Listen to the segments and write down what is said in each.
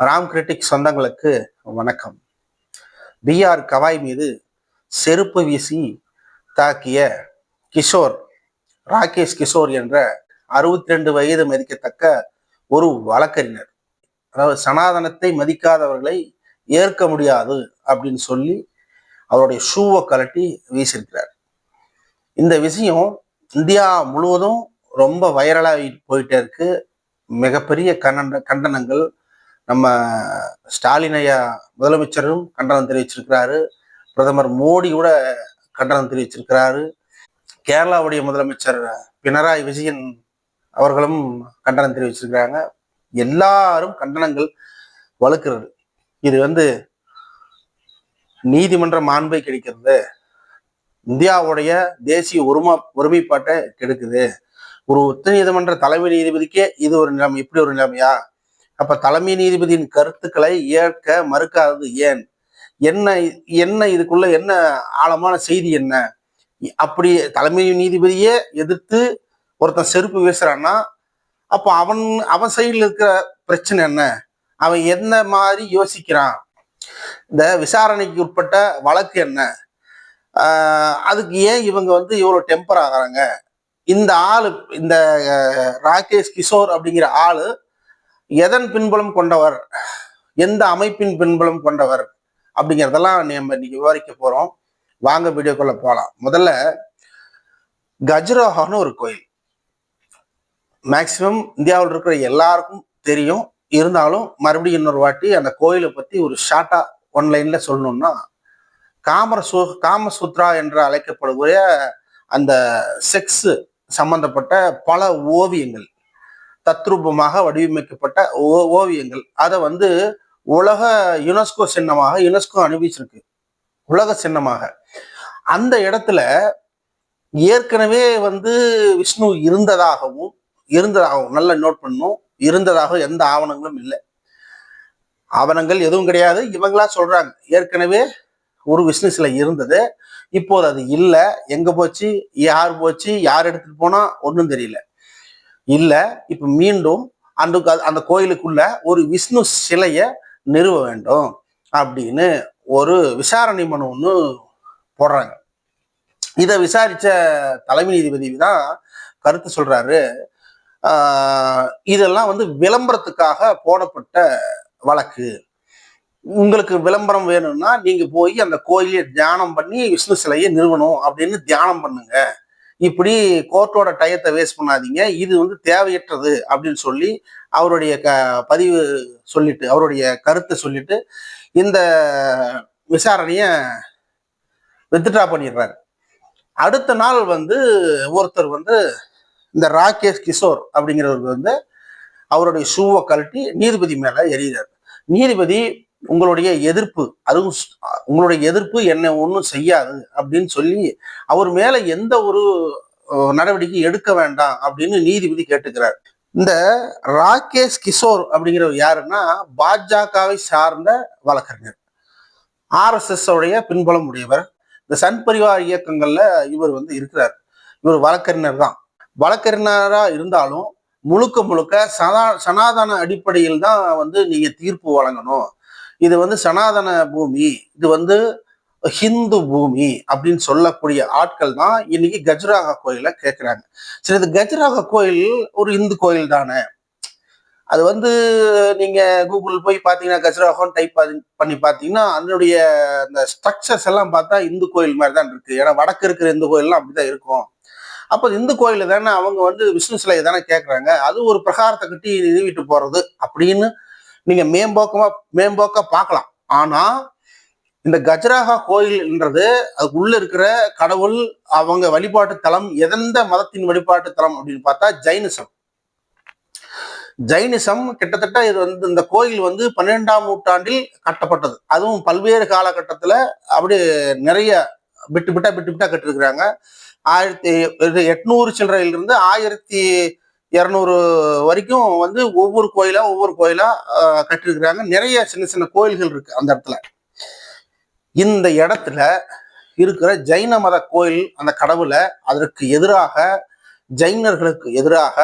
Ram critic சொந்தங்களுக்கு வணக்கம். PR Gavai மீது செருப்பு வீசி தாக்கிய கிஷோர் ராகேஷ் கிஷோர் என்ற அறுபத்தி ரெண்டு வயது மதிக்கத்தக்க ஒரு வழக்கறிஞர். அதாவது சனாதனத்தை மதிக்காதவர்களை ஏற்க முடியாது அப்படின்னு சொல்லி அவருடைய ஷூவை கலட்டி வீசியிருக்கிறார். இந்த விஷயம் இந்தியா முழுவதும் ரொம்ப வைரலாகி போயிட்டே இருக்கு. மிகப்பெரிய கண்டன கண்டனங்கள் நம்ம ஸ்டாலின் ஐயா முதலமைச்சரும் கண்டனம் தெரிவிச்சிருக்கிறாரு. பிரதமர் மோடி கூட கண்டனம் தெரிவிச்சிருக்கிறாரு. கேரளாவுடைய முதலமைச்சர் பினராயி விஜயன் அவர்களும் கண்டனம் தெரிவிச்சிருக்கிறாங்க. எல்லாரும் கண்டனங்கள் வலுக்கிறது. இது வந்து நீதிமன்ற மாண்பை கிடைக்கிறது இந்தியாவுடைய தேசிய உரிமை ஒருமைப்பாட்டை கெடுக்குது. ஒரு உச்ச நீதிமன்ற தலைமை நீதிபதிக்கே இது ஒரு நிலைமை இப்படி ஒரு நிலைமையா? அப்ப தலைமை நீதிபதியின் கருத்துக்களை ஏற்க மறுக்காதது ஏன்? என்ன என்ன இதுக்குள்ள என்ன ஆழமான செய்தி என்ன? அப்படி தலைமை நீதிபதியே எதிர்த்து ஒருத்தன் செருப்பு வீசுறான்னா அப்போ அவன் அவன் சைடில் இருக்கிற பிரச்சனை என்ன? அவன் என்ன மாதிரி யோசிக்கிறான்? இந்த விசாரணைக்கு உட்பட்ட வழக்கு என்ன? அதுக்கு ஏன் இவங்க வந்து இவ்வளோ டெம்பர் ஆகுறாங்க? இந்த ஆள் இந்த ராகேஷ் கிஷோர் அப்படிங்கிற ஆள் எதன் பின்புலம் கொண்டவர்? எந்த அமைப்பின் பின்புலம் கொண்டவர்? அப்படிங்கிறதெல்லாம் நம்ம இன்னைக்கு விவரிக்க போறோம். வாங்க வீடியோக்குள்ள போகலாம் முதல்ல கஜ்ரோஹான்னு ஒரு கோயில். மேக்சிமம் இந்தியாவில் இருக்கிற எல்லாருக்கும் தெரியும். இருந்தாலும் மறுபடியும் இன்னொரு வாட்டி அந்த கோயிலை பத்தி ஒரு ஷார்ட்டா ஒன்லைன்ல சொல்லணும்னா காமரசு காமசூத்ரா என்று அழைக்கப்படக்கூடிய அந்த செக்ஸ் சம்பந்தப்பட்ட பல ஓவியங்கள். தத்ரூபமாக வடிவமைக்கப்பட்ட ஓ- ஓவியங்கள். அதை வந்து உலக யுனெஸ்கோ சின்னமாக யுனெஸ்கோ அனுபவிச்சிருக்கு உலக சின்னமாக. அந்த இடத்துல ஏற்கனவே வந்து விஷ்ணு இருந்ததாகவும் இருந்ததாகவும் நல்லா நோட் பண்ணும் இருந்ததாக எந்த ஆவணங்களும் இல்லை. ஆவணங்கள் எதுவும் கிடையாது. இவங்களா சொல்றாங்க ஏற்கனவே ஒரு விஷ்ணு சிலை இருந்தது. இப்போது அது இல்லை. எங்க போச்சு? யார் போச்சு? யார் எடுத்துட்டு போனா? ஒன்றும் தெரியல. இல்லை இப்போ மீண்டும் அந்த அந்த கோயிலுக்குள்ள ஒரு விஷ்ணு சிலையை நிறுவ வேண்டும் அப்படின்னு ஒரு விசாரணை மனு ஒன்று போடுறாங்க. இதை விசாரித்த தலைமை நீதிபதி தான் கருத்து சொல்றாரு. இதெல்லாம் வந்து விளம்பரத்துக்காக போடப்பட்ட வழக்கு. உங்களுக்கு விளம்பரம் வேணும்னா நீங்க போய் அந்த கோயிலை தியானம் பண்ணி விஷ்ணு சிலையை நிறுவனம் அப்படின்னு தியானம் பண்ணுங்க. இப்படி கோர்ட்டோட டயத்தை வேஸ்ட் பண்ணாதீங்க. இது வந்து தேவையற்றது அப்படின்னு சொல்லி அவருடைய க பதிவு சொல்லிட்டு அவருடைய கருத்தை சொல்லிட்டு இந்த விசாரணையை வித்ட்ரா பண்ணிடுறாரு. அடுத்த நாள் வந்து ஒருத்தர் வந்து இந்த ராகேஷ் கிஷோர் அப்படிங்கிறவர் வந்து அவருடைய ஷூவை கழட்டி நீதிபதி மேலே எறிகிறார். நீதிபதி உங்களுடைய எதிர்ப்பு அதுவும் உங்களுடைய எதிர்ப்பு என்னை ஒன்றும் செய்யாது அப்படின்னு சொல்லி அவர் மேல எந்த ஒரு நடவடிக்கை எடுக்க வேண்டாம் அப்படின்னு நீதிபதி கேட்டுக்கிறார். இந்த ராகேஷ் கிஷோர் அப்படிங்கிறவர் யாருன்னா பாஜகவை சார்ந்த வழக்கறிஞர். ஆர்எஸ்எஸ் உடைய பின்புலம் உடையவர். இந்த சன் பரிவார் இயக்கங்கள்ல இவர் வந்து இருக்கிறார். இவர் வழக்கறிஞர் தான். வழக்கறிஞராக இருந்தாலும் முழுக்க முழுக்க சனா சனாதன அடிப்படையில் தான் வந்து நீங்க தீர்ப்பு வழங்கணும். இது வந்து சனாதன பூமி இது வந்து ஹிந்து பூமி அப்படின்னு சொல்லக்கூடிய ஆட்கள் தான் இன்னைக்கு கஜராக கோயில கேட்குறாங்க சரி இது கஜராக கோயில் ஒரு இந்து கோயில் தானே? அது வந்து நீங்க கூகுள் போய் பார்த்தீங்கன்னா கஜ்ராகோன்னு டைப் பண்ணி பார்த்தீங்கன்னா அதனுடைய அந்த ஸ்ட்ரக்சர்ஸ் எல்லாம் பார்த்தா இந்து கோயில் மாதிரி தான் இருக்கு. ஏன்னா வடக்கு இருக்கிற இந்து கோயில்லாம் அப்படிதான் இருக்கும். அப்போ இந்து கோயில் தானே அவங்க வந்து விஷ்ணு சிலையை தானே கேட்குறாங்க அது ஒரு பிரகாரத்தை கட்டி நிறுவிட்டு போறது அப்படின்னு நீங்க மேம்போக்கமா மேம்போக்கா பார்க்கலாம். ஆனா இந்த கஜராகா கோயில்ன்றது அதுக்குள்ள இருக்கிற கடவுள் அவங்க வழிபாட்டு தலம் எந்த மதத்தின் வழிபாட்டு தலம் அப்படின்னு பார்த்தா ஜைனிசம். ஜைனிசம் கிட்டத்தட்ட இது வந்து இந்த கோயில் வந்து பன்னிரெண்டாம் நூற்றாண்டில் கட்டப்பட்டது. அதுவும் பல்வேறு காலகட்டத்துல அப்படி நிறைய விட்டு விட்டா விட்டு விட்டா கட்டிருக்கிறாங்க. ஆயிரத்தி இது எட்நூறு சில்லறையிலிருந்து ஆயிரத்தி இரநூறு வரைக்கும் வந்து ஒவ்வொரு கோயிலா ஒவ்வொரு கோயிலா கட்டிருக்கிறாங்க நிறைய சின்ன சின்ன கோயில்கள் இருக்கு அந்த இடத்துல. இந்த இடத்துல இருக்கிற ஜைன மத கோயில் அந்த கடவுளை அதற்கு எதிராக ஜைனர்களுக்கு எதிராக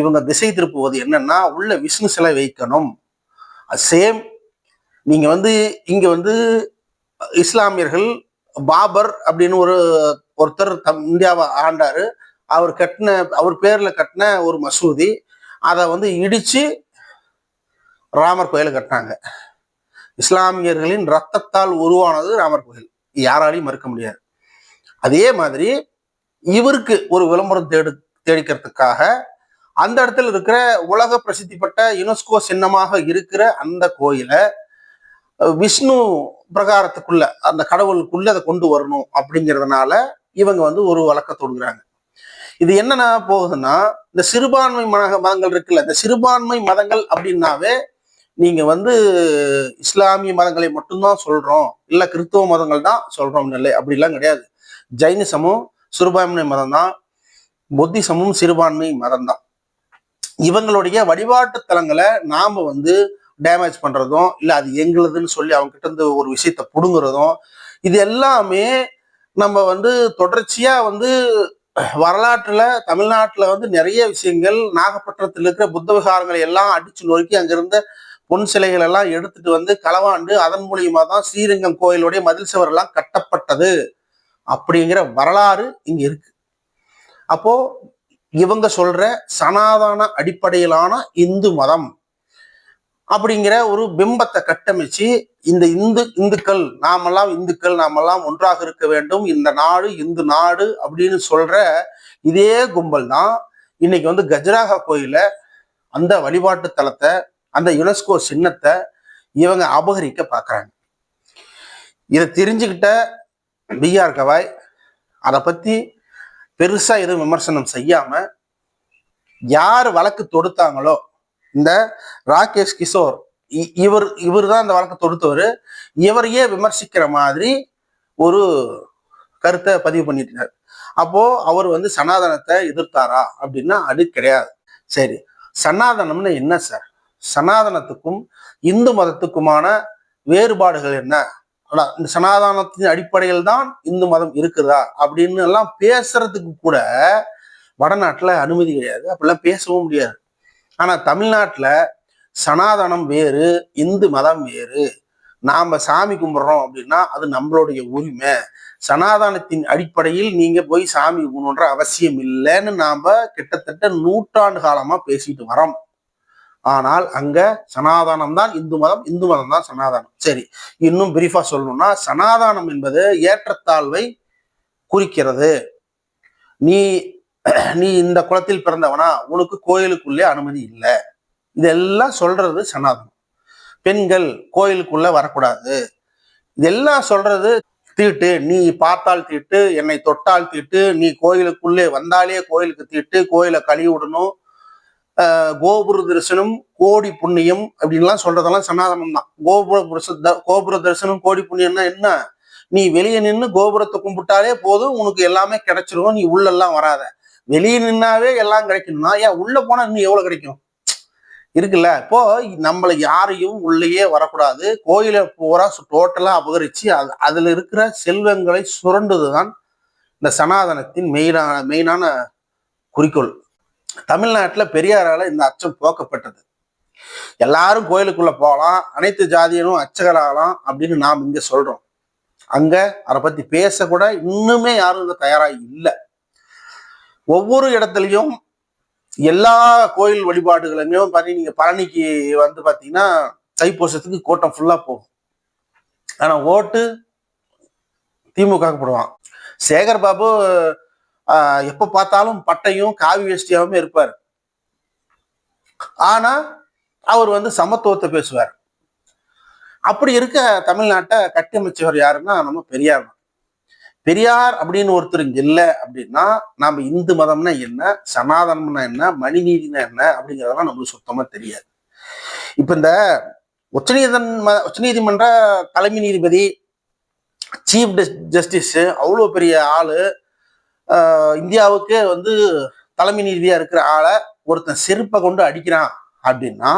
இவங்க திசை திருப்புவது என்னன்னா உள்ள விஷ்ணு சிலை வைக்கணும். சேம் நீங்க வந்து இங்க வந்து இஸ்லாமியர்கள் பாபர் அப்படின்னு ஒரு ஒருத்தர் தம் இந்தியாவை ஆண்டாரு. அவர் கட்டின அவர் பேரில் கட்டின ஒரு மசூதி அதை வந்து இடிச்சு ராமர் கோயிலை கட்டினாங்க. இஸ்லாமியர்களின் ரத்தத்தால் உருவானது ராமர் கோயில். யாராலையும் மறுக்க முடியாது. அதே மாதிரி இவருக்கு ஒரு விளம்பரம் தேடு தேடிக்கிறதுக்காக அந்த இடத்துல இருக்கிற உலக பிரசித்தி பெற்ற யுனெஸ்கோ சின்னமாக இருக்கிற அந்த கோயிலை விஷ்ணு பிரகாரத்துக்குள்ள அந்த கடவுளுக்குள்ள அதை கொண்டு வரணும் அப்படிங்கிறதுனால இவங்க வந்து ஒரு வழக்க தொடுகிறாங்க இது என்னன்னா போகுதுன்னா இந்த சிறுபான்மை மத மதங்கள் இருக்குல்ல இந்த சிறுபான்மை மதங்கள் அப்படின்னாவே நீங்க வந்து இஸ்லாமிய மதங்களை மட்டும்தான் சொல்றோம். இல்ல கிறிஸ்துவ மதங்கள் தான் சொல்றோம் இல்லை அப்படிலாம் கிடையாது. ஜைனிசமும் சிறுபான்மை மதம் தான் புத்திசமும் சிறுபான்மை மதம் தான் இவங்களுடைய வழிபாட்டு தலங்களை நாம வந்து டேமேஜ் பண்றதும் இல்லை அது எங்களுதுன்னு சொல்லி அவங்க கிட்ட இருந்து ஒரு விஷயத்த புடுங்குறதும் இது எல்லாமே நம்ம வந்து தொடர்ச்சியா வந்து வரலாற்றில் தமிழ்நாட்டில் வந்து நிறைய விஷயங்கள் நாகப்பட்டினத்தில் இருக்கிற புத்த விகாரங்களை எல்லாம் அடிச்சு நொறுக்கி அங்கிருந்த பொன் சிலைகள் எல்லாம் எடுத்துட்டு வந்து களவாண்டு அதன் மூலியமாக தான் ஸ்ரீரங்கம் கோயிலுடைய மதில் சுவரெல்லாம் கட்டப்பட்டது அப்படிங்கிற வரலாறு இங்கே இருக்கு. அப்போ இவங்க சொல்ற சனாதன அடிப்படையிலான இந்து மதம் அப்படிங்கிற ஒரு பிம்பத்தை கட்டமைச்சு இந்த இந்து இந்துக்கள் நாமெல்லாம் இந்துக்கள் நாமெல்லாம் ஒன்றாக இருக்க வேண்டும். இந்த நாடு இந்து நாடு அப்படின்னு சொல்ற இதே கும்பல் தான் இன்னைக்கு வந்து கஜராக கோயில அந்த வழிபாட்டு தலத்தை அந்த யுனெஸ்கோ சின்னத்தை இவங்க அபகரிக்க பார்க்குறாங்க. இதை தெரிஞ்சுக்கிட்ட பிஆர் கவாய் அதை பற்றி பெருசாக எதுவும் விமர்சனம் செய்யாமல் யார் வழக்கு தொடுத்தாங்களோ இந்த ராகேஷ் கிஷோர் இ- இவர் இவர் தான் இந்த வழக்கை தொடுத்தவர். இவரையே விமர்சிக்கிற மாதிரி ஒரு கருத்தை பதிவு பண்ணிட்டார் அப்போ அவர் வந்து சனாதனத்தை எதிர்த்தாரா அப்படின்னா அது கிடையாது. சரி சனாதனம்னு என்ன சார்? சனாதனத்துக்கும் இந்து மதத்துக்குமான வேறுபாடுகள் என்ன? ஆனா, இந்த சனாதனத்தின் அடிப்படையில் தான் இந்து மதம் இருக்குதா? அப்படின்னு எல்லாம் பேசுறதுக்கு கூட வடநாட்டுல அனுமதி கிடையாது. அப்படிலாம் பேசவும் முடியாது. ஆனால் தமிழ்நாட்டில் சனாதனம் வேறு இந்து மதம் வேறு. நாம் சாமி கும்பிட்றோம் அப்படின்னா அது நம்மளுடைய உரிமை. சனாதனத்தின் அடிப்படையில் நீங்கள் போய் சாமி கும்பிடணுன்ற அவசியம் இல்லைன்னு நாம் கிட்டத்தட்ட நூற்றாண்டு காலமாக பேசிட்டு வரோம் ஆனால் அங்கே சனாதனம் தான் இந்து மதம் இந்து மதம் தான் சனாதனம். சரி இன்னும் பிரீஃபாக சொல்லணும்னா சனாதனம் என்பது ஏற்றத்தாழ்வை குறிக்கிறது. நீ நீ இந்த குலத்தில் பிறந்தவனா உனக்கு கோயிலுக்குள்ளே அனுமதி இல்லை. இதெல்லாம் சொல்றது சனாதனம். பெண்கள் கோயிலுக்குள்ள வரக்கூடாது. இதெல்லாம் சொல்றது தீட்டு. நீ பார்த்தால் தீட்டு என்னை தொட்டால் தீட்டு. நீ கோயிலுக்குள்ளே வந்தாலே கோயிலுக்கு தீட்டு. கோயிலை கழுவி விடணும் ஆஹ் கோபுர தரிசனம் கோடி புண்ணியம் அப்படின்லாம் சொல்றதெல்லாம் சனாதனம் தான். கோபுர கோபுர தரிசனம் கோடி புண்ணியம்னா என்ன? நீ வெளியே நின்று கோபுரத்தை கும்பிட்டாலே போதும். உனக்கு எல்லாமே கிடைச்சிரும். நீ உள்ளெல்லாம் வராத. வெளியே நின்னாவே எல்லாம் கிடைக்கணும்னா ஏன் உள்ள போனா இன்னும் எவ்வளவு கிடைக்கும்? இருக்குல்ல. இப்போ நம்மள யாரையும் உள்ளேயே வரக்கூடாது. கோயிலை பூரா டோட்டலா அபகரிச்சு அது அதுல இருக்கிற செல்வங்களை சுரண்டுதுதான் இந்த சனாதனத்தின் மெயினான மெயினான குறிக்கோள். தமிழ்நாட்டுல பெரியாரால இந்த அச்சம் போக்கப்பட்டது. எல்லாரும் கோயிலுக்குள்ள போகலாம் அனைத்து ஜாதியரும் அச்சகராகலாம் அப்படின்னு நாம் இங்க சொல்றோம். அங்க அதை பத்தி பேச கூட இன்னுமே யாரும் இங்க தயாராக இல்லை. ஒவ்வொரு இடத்துலையும் எல்லா கோயில் வழிபாடுகளுமே பாத்தீங்க நீங்க பழனிக்கு வந்து பாத்தீங்கன்னா தைப்பூசத்துக்கு கூட்டம் ஃபுல்லா போகும். ஆனா ஓட்டு திமுக போடுவான். சேகர் பாபு எப்போ எப்ப பார்த்தாலும் பட்டையும் காவி வேஷ்டியாகவும் இருப்பார். ஆனா அவர் வந்து சமத்துவத்தை பேசுவார். அப்படி இருக்க தமிழ்நாட்டை கட்டியமைச்சவர் யாருன்னா நம்ம பெரியார் தான். பெரியார் அப்படின்னு ஒருத்தர் இங்க இல்லை அப்படின்னா நாம இந்து மதம்னா என்ன சனாதனம்னா என்ன மணிநீதினா என்ன அப்படிங்கிறதெல்லாம் நம்மளுக்கு சுத்தமா தெரியாது. இப்ப இந்த உச்சநீதன் உச்சநீதிமன்ற தலைமை நீதிபதி சீஃப் ஜஸ்டிஸ் அவ்வளோ பெரிய ஆளு இந்தியாவுக்கு வந்து தலைமை நீதியா இருக்கிற ஆளை ஒருத்தன் செருப்பை கொண்டு அடிக்கிறான் அப்படின்னா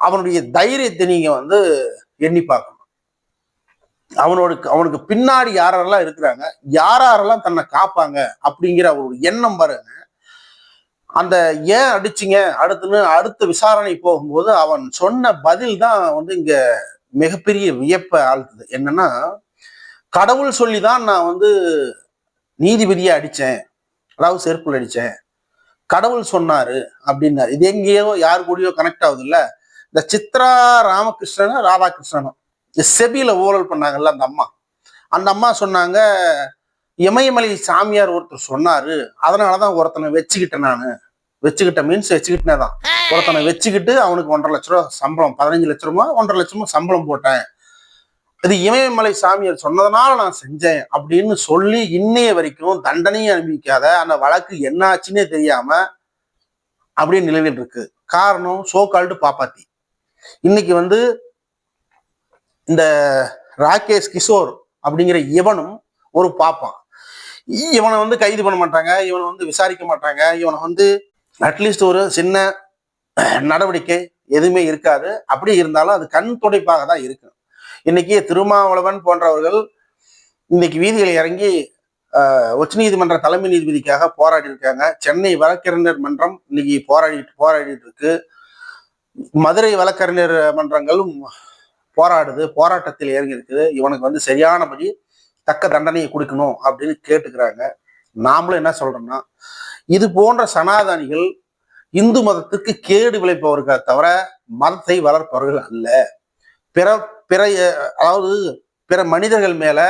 அவனுடைய தைரியத்தை நீங்க வந்து எண்ணி பார்க்கணும். அவனோட அவனுக்கு பின்னாடி யாரெல்லாம் இருக்கிறாங்க யாரெல்லாம் தன்னை காப்பாங்க அப்படிங்கிற ஒரு எண்ணம் பாருங்க. அந்த ஏன் அடிச்சிங்க? அடுத்துன்னு அடுத்த விசாரணை போகும்போது அவன் சொன்ன பதில் தான் வந்து இங்க மிகப்பெரிய வியப்பை ஆழ்த்துது. என்னன்னா கடவுள் சொல்லி தான் நான் வந்து நீதிபதியை அடித்தேன் அதாவது செருப்பில் அடித்தேன் கடவுள் சொன்னாரு அப்படின்னாரு. இது எங்கேயோ யார் கூடயோ கனெக்ட் ஆகுது இல்லை இந்த சித்ரா ராமகிருஷ்ணனும் ராதாகிருஷ்ணனும் செபியில ஊழல் பண்ணாங்கல்ல அந்த அம்மா. அந்த அம்மா சொன்னாங்க இமயமலை சாமியார் ஒருத்தர் சொன்னாரு அதனாலதான் ஒருத்தனை வச்சுக்கிட்டேன் நான். வச்சுக்கிட்ட மீன்ஸ் வச்சுக்கிட்டே தான் ஒருத்தனை வச்சுக்கிட்டு அவனுக்கு ஒன்றரை லட்ச ரூபா சம்பளம் பதினஞ்சு லட்ச ரூபா ஒன்றரை லட்சமா சம்பளம் போட்டேன். இது இமயமலை சாமியார் சொன்னதுனால நான் செஞ்சேன் அப்படின்னு சொல்லி இன்னைய வரைக்கும் தண்டனையும் அனுபவிக்காத அந்த வழக்கு என்ன ஆச்சுன்னே தெரியாம அப்படியே நிலவில் இருக்கு. காரணம் சோ கால்டு பாப்பாத்தி. இன்னைக்கு வந்து இந்த ராகேஷ் கிஷோர் அப்படிங்கிற இவனும் ஒரு பாப்பான். இவனை வந்து கைது பண்ண மாட்டாங்க இவனை வந்து விசாரிக்க மாட்டாங்க இவனை வந்து அட்லீஸ்ட் ஒரு சின்ன நடவடிக்கை எதுவுமே இருக்காது. அப்படி இருந்தாலும் அது கண் துடைப்பாக தான் இருக்கும். இன்னைக்கு திருமாவளவன் போன்றவர்கள் இன்னைக்கு வீதியில் இறங்கி உச்சநீதிமன்ற தலைமை நீதிபதிக்காக போராடி இருக்காங்க. சென்னை வழக்கறிஞர் மன்றம் இன்னைக்கு போராடிட்டு போராடிட்டு இருக்கு. மதுரை வழக்கறிஞர் மன்றங்களும் போராடுது போராட்டத்தில் இறங்கி இருக்குது இவனுக்கு வந்து சரியானபடி தக்க தண்டனையை கொடுக்கணும் அப்படின்னு கேட்டுக்கிறாங்க. நாமளும் என்ன சொல்றோம்னா இது போன்ற சனாதானிகள் இந்து மதத்துக்கு கேடு விளைப்பவர்கள் தவிர மதத்தை வளர்ப்பவர்கள் அல்ல. பிற பிற அதாவது பிற மனிதர்கள் மேல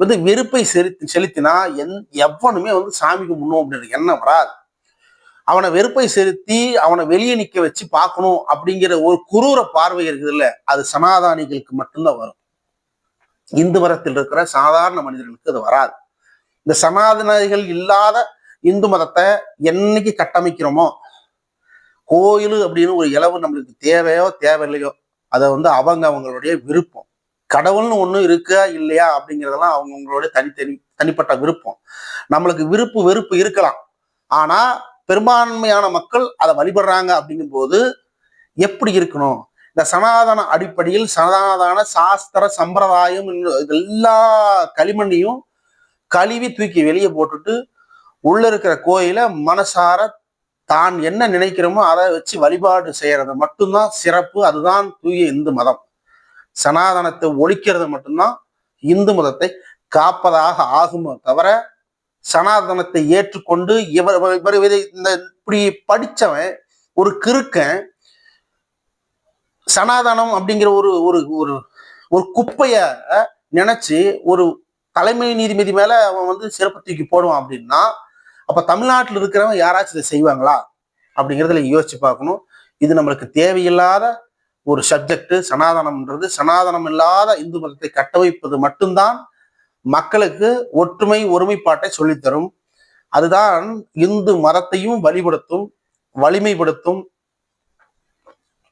வந்து வெறுப்பை செலுத்தி செலுத்தினா எந் எவனுமே வந்து சாமிக்கு முன்னோம் அப்படின்ற எண்ணம் வராது. அவனை வெறுப்பை செலுத்தி அவனை வெளியே நிக்க வச்சு பார்க்கணும் அப்படிங்கிற ஒரு குரூர பார்வை இருக்குது இல்ல அது சனாதானிகளுக்கு மட்டும்தான் வரும். இந்து மதத்தில் இருக்கிற சாதாரண மனிதர்களுக்கு அது வராது. இந்த சனாதனிகள் இல்லாத இந்து மதத்தை என்னைக்கு கட்டமைக்கிறோமோ கோயில் அப்படின்னு ஒரு இளவு நம்மளுக்கு தேவையோ தேவையில்லையோ அதை வந்து அவங்க அவங்களுடைய விருப்பம். கடவுள்னு ஒண்ணு இருக்கா இல்லையா அப்படிங்கிறதெல்லாம் அவங்கவுங்களுடைய தனித்தனி தனிப்பட்ட விருப்பம். நம்மளுக்கு விருப்பு வெறுப்பு இருக்கலாம். ஆனா பெரும்பான்மையான மக்கள் அதை வழிபடுறாங்க அப்படிங்கும் போது எப்படி இருக்கணும்? இந்த சனாதன அடிப்படையில் சனாதன சாஸ்திர சம்பிரதாயம் எல்லா களிமண்ணையும் கழுவி தூக்கி வெளியே போட்டுட்டு உள்ள இருக்கிற கோயில மனசார தான் என்ன நினைக்கிறோமோ அதை வச்சு வழிபாடு செய்யறது மட்டும்தான் சிறப்பு. அதுதான் தூய இந்து மதம். சனாதனத்தை ஒழிக்கிறது மட்டும்தான் இந்து மதத்தை காப்பதாக ஆகுமோ தவிர சனாதனத்தை ஏற்றுக்கொண்டு இவர் இவர் இந்த இப்படி படிச்சவன் ஒரு கிறுக்கன் சனாதனம் அப்படிங்கிற ஒரு ஒரு ஒரு ஒரு குப்பைய நினைச்சு ஒரு தலைமை நீதிபதி மேல அவன் வந்து சிறப்பு தூக்கி போடுவான் அப்படின்னா அப்ப தமிழ்நாட்டில் இருக்கிறவன் யாராச்சும் இதை செய்வாங்களா? அப்படிங்கிறதுல யோசிச்சு பார்க்கணும். இது நம்மளுக்கு தேவையில்லாத ஒரு சப்ஜெக்ட் சனாதனம்ன்றது. சனாதனம் இல்லாத இந்து மதத்தை கட்டமைப்பது மட்டும்தான் மக்களுக்கு ஒற்றுமை ஒருமைப்பாட்டை சொல்லித்தரும். அதுதான் இந்து மதத்தையும் வழிபடுத்தும் வலிமைப்படுத்தும்.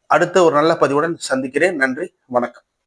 அடுத்த ஒரு நல்ல பதிவுடன் சந்திக்கிறேன். நன்றி வணக்கம்.